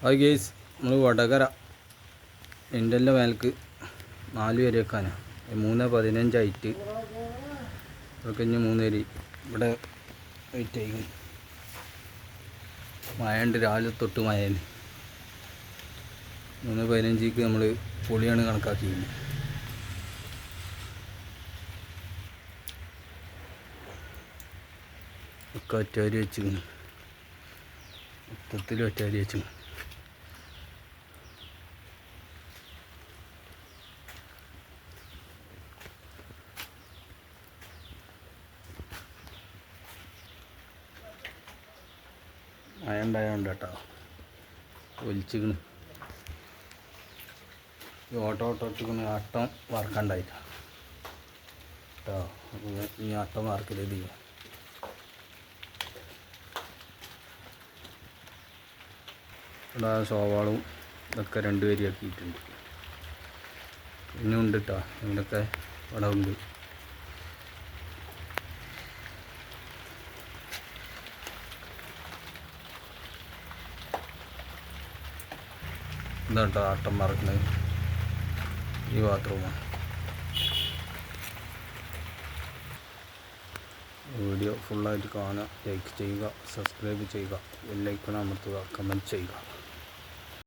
Hi guys നമ്മൾ വടകര. എന്റെ മേൽക്ക് നാല് വരെ വെക്കാനാണ് മൂന്ന് പതിനഞ്ചായിട്ട്. ഇതൊക്കെ ഇനി മൂന്ന് വരി. ഇവിടെ വെയിറ്റ് ചെയ്യും മഴയുണ്ട് രാവിലെ തൊട്ട് മഴയാണ്. മൂന്ന് പതിനഞ്ചിക്ക് നമ്മൾ പൊളിയാണ് കണക്കാക്കിയിരുന്നത് ഒക്കെ ഒറ്റവരി വെച്ചിരുന്നു മൊത്തത്തിൽ ഒറ്റവരി വെച്ചു മഴ ഉണ്ടായതുകൊണ്ട് കേട്ടോ ഒലിച്ചിക്കണ്. ഈ ഓട്ടോ ഓട്ടോ ഇട്ടിക്കണ് അട്ടം വറക്കണ്ടായിട്ടോ. കേട്ടോ ഈ അട്ടം വറക്കരുത് ഇവിടെ സോവാളും ഇതൊക്കെ രണ്ട് ആക്കിയിട്ടുണ്ട് ഇനിയുണ്ട് കേട്ടോ ഇവിടെയൊക്കെ ഇവിടെ ഉണ്ട് ഇതാട്ടോ ആട്ടം മറക്കുന്നത്? ഈ ബാത്റൂമാണ് വീഡിയോ ഫുള്ളായിട്ട് കാണുക ലൈക്ക് ചെയ്യുക സബ്സ്ക്രൈബ് ചെയ്യുക ബെല്ലൈക്കൺ അമർത്തുക കമന്റ് ചെയ്യുക.